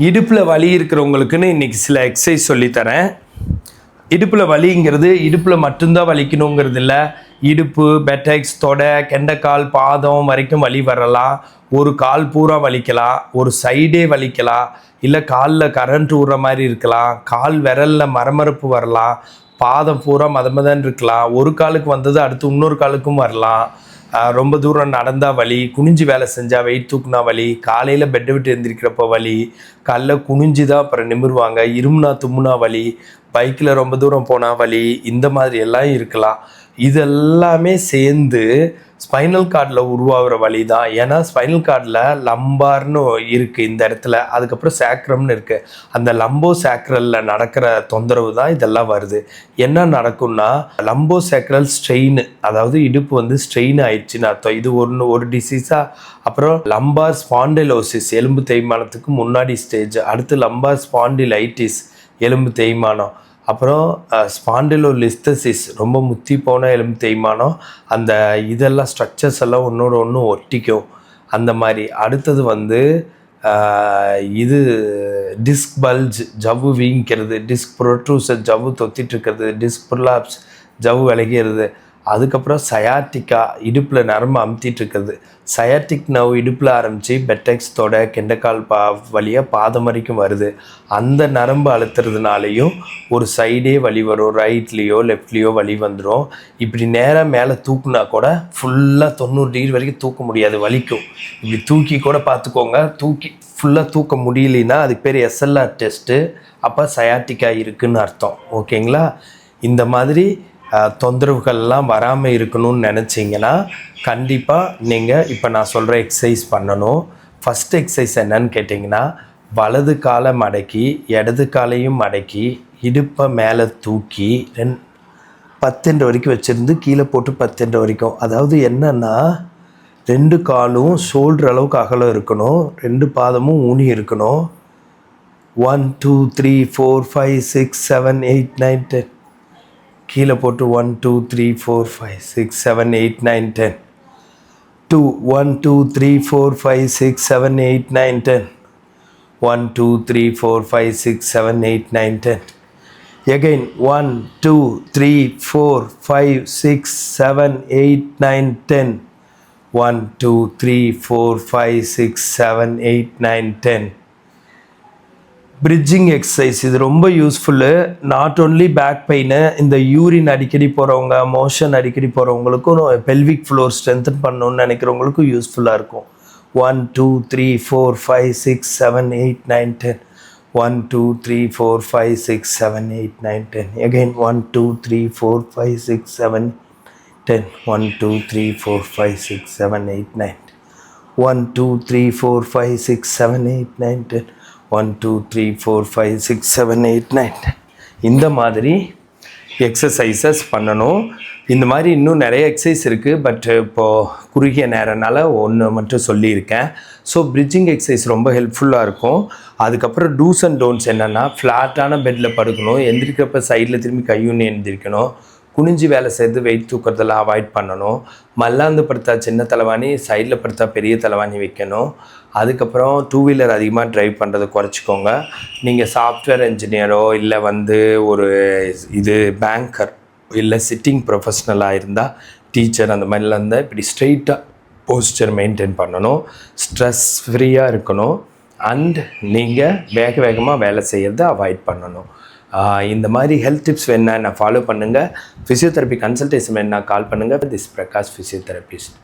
இடுப்பில் வலி இருக்கிறவங்களுக்குன்னு இன்னைக்கு சில எக்ஸசைஸ் சொல்லித்தரேன். இடுப்பில் வலிங்கிறது இடுப்பில் மட்டும்தான் வலிக்கணுங்கிறது இல்லை. இடுப்பு பெட்டெக்ஸ் தொடை கெண்டைக்கால் பாதம் வரைக்கும் வலி வரலாம். ஒரு கால் பூரா வலிக்கலாம். ஒரு சைடே வலிக்கலாம். இல்லை காலில் கரண்ட் விடுற மாதிரி இருக்கலாம். கால் விரலில் மரமரப்பு வரலாம். பாதம் பூரா மத இருக்கலாம். ஒரு காலுக்கு வந்தது அடுத்து இன்னொரு காலுக்கும் வரலாம். ரொம்ப தூரம் நடந்தால் வலி குனிஞ்சு வேலை செஞ்சால் வெயிட் தூக்குனா வலி காலையில் பெட்டை விட்டு எந்திரிக்கிறப்ப வலி காலைல குனிஞ்சு தான் அப்புறம் நிமிருவாங்க இருமுனா தும்முனா வலி பைக்கில் ரொம்ப தூரம் போனால் வலி இந்த மாதிரி எல்லாம் இருக்கலாம். இதெல்லாமே சேர்ந்து ஸ்பைனல் கார்டில் உருவாகிற வழி தான் ஏன்னா ஸ்பைனல் கார்டில் லம்பார்னு இருக்குது இந்த இடத்துல. அதுக்கப்புறம் சேக்ரம்னு இருக்குது அந்த லம்போ சேக்ரலில் நடக்கிற தொந்தரவு தான் இதெல்லாம் வருது. என்ன நடக்கும்னா லம்போ சேக்ரல் ஸ்ட்ரெயின் அதாவது இடுப்பு வந்து ஸ்ட்ரெயின் ஆயிடுச்சுன்னு அர்த்தம். இது ஒன்று ஒரு டிசீஸாக அப்புறம் லம்பார் ஸ்பாண்டிலோசிஸ் எலும்பு தேய்மானத்துக்கு முன்னாடி ஸ்டேஜ் அடுத்து லம்பார் ஸ்பாண்டிலைட்டிஸ் எலும்பு தேய்மானம். அப்புறம் ஸ்பாண்டிலோ லிஸ்தசிஸ் ரொம்ப முத்தி போன எலும்பு தேய்மானம் அந்த இதெல்லாம் ஸ்ட்ரக்சர்ஸ் எல்லாம் ஒன்றோட ஒன்று ஒட்டிக்கும். அந்த மாதிரி. அடுத்தது வந்து இது டிஸ்க் பல்ஜ் ஜவ்வு வீங்கிக்கிறது டிஸ்க் ப்ரொட்ரூசர் ஜவ்வு தொத்திட்டு இருக்கிறது டிஸ்க் ப்ரொலாப்ஸ் ஜவ்வு விலகிறது அதுக்கப்புறம் சயாட்டிக்கா இடுப்பில் நரம்பு அமுத்திட்டு இருக்கிறது சயாட்டிக் நவ் இடுப்பில் ஆரம்பித்து பெட்டெக்ஸ் தொடை கெண்டக்கால் பா வழியாக பாதம் வரைக்கும் வருது. அந்த நரம்பு அழுத்துறதுனாலையும் ஒரு சைடே வலி வரும். ரைட்லேயோ லெஃப்ட்லேயோ வழி வந்துடும் இப்படி நேராக மேலே தூக்குனா கூட ஃபுல்லாக தொண்ணூறு டிகிரி வரைக்கும் தூக்க முடியாது வலிக்கும். இப்படி தூக்கி கூட பார்த்துக்கோங்க. தூக்கி ஃபுல்லாக தூக்க முடியலனா அதுக்கு பேர் எஸ்எல்ஆர் டெஸ்ட்டு அப்போ சயாட்டிக்கா இருக்குன்னு அர்த்தம். ஓகேங்களா இந்த மாதிரி தொந்தரவுகள்லாம் வராமல் இருக்கணும்னு நினச்சிங்கன்னா கண்டிப்பாக நீங்கள் இப்போ நான் சொல்கிற எக்ஸசைஸ் பண்ணணும். ஃபஸ்ட் எக்ஸசைஸ் என்னன்னு கேட்டிங்கன்னா வலது காலை மடக்கி இடது காலையும் மடக்கி இடுப்பை மேலே தூக்கி ரெண் பத்துன்ற வரைக்கும் வச்சுருந்து கீழே போட்டு பத்துன்ற வரைக்கும். அதாவது என்னன்னா ரெண்டு காலும் ஷோல்டர் அளவுக்கு அகலம் இருக்கணும். ரெண்டு பாதமும் ஊனி இருக்கணும். One two three four five six seven eight nine ten கீழே போட்டு one two three four five six seven eight nine ten two one two three four five six seven eight nine ten one two three four five six seven eight nine ten again one two three four five six seven eight nine ten one two three four five six seven eight nine ten bridging exercise இது ரொம்ப useful not only back pain இந்த urine அடிக்கடி போகிறவங்க motion அடிக்கடி போகிறவங்களுக்கும் pelvic floor strengthen பண்ணணும்னு நினைக்கிறவங்களுக்கும் யூஸ்ஃபுல்லாக இருக்கும். One two three four five six seven eight nine ten one two three four five six seven eight nine ten again one two three four five six seven ten one two three four five six seven eight nine one two three four five six seven eight nine ten one two three four five six seven eight nine இந்த மாதிரி exercises பண்ணணும். இந்த மாதிரி இன்னும் நிறைய exercise இருக்குது but இப்போது குறுகிய நேரனால ஒன்று மட்டும் சொல்லியிருக்கேன். ஸோ பிரிட்ஜிங் எக்ஸசைஸ் ரொம்ப ஹெல்ப்ஃபுல்லாக இருக்கும். அதுக்கப்புறம் டூஸ் அண்ட் டோன்ட்ஸ் என்னென்னா ஃப்ளாட்டான பெட்டில் படுக்கணும். எந்திரிக்கிறப்ப சைடில் திரும்பி கையுன்னு எந்திரிக்கணும். குனிஞ்சு வேலை செய்து வெயிட் தூக்கிறதெல்லாம் அவாய்ட் பண்ணணும். மல்லாந்து படுத்தா சின்ன தலைவாணி சைடில் படுத்தா பெரிய தலைவாணி வைக்கணும். அதுக்கப்புறம் டூ வீலர் அதிகமாக ட்ரைவ் பண்ணுறதை குறைச்சிக்கோங்க. நீங்கள் சாஃப்ட்வேர் இன்ஜினியரோ இல்லை வந்து ஒரு இது பேங்கர் இல்லை சிட்டிங் ப்ரொஃபஷ்னலாக இருந்தால் டீச்சர் அந்த மாதிரிலாம் இருந்தால் இப்படி ஸ்ட்ரெயிட்டாக போஸ்டர் மெயின்டைன் பண்ணணும். ஸ்ட்ரெஸ் ஃப்ரீயாக இருக்கணும். அண்ட் நீங்கள் வேக வேகமாக வேலை செய்கிறத அவாய்ட் பண்ணணும். இந்த மாதிரி ஹெல்த் டிப்ஸ் வேணா நான் ஃபாலோ பண்ணுங்கள் ஃபிசியோதெரப்பி கன்சல்டேஷன் வேணா கால் பண்ணுங்கள் திஸ் பிரகாஷ் ஃபிசியோதெரபிஸ்ட்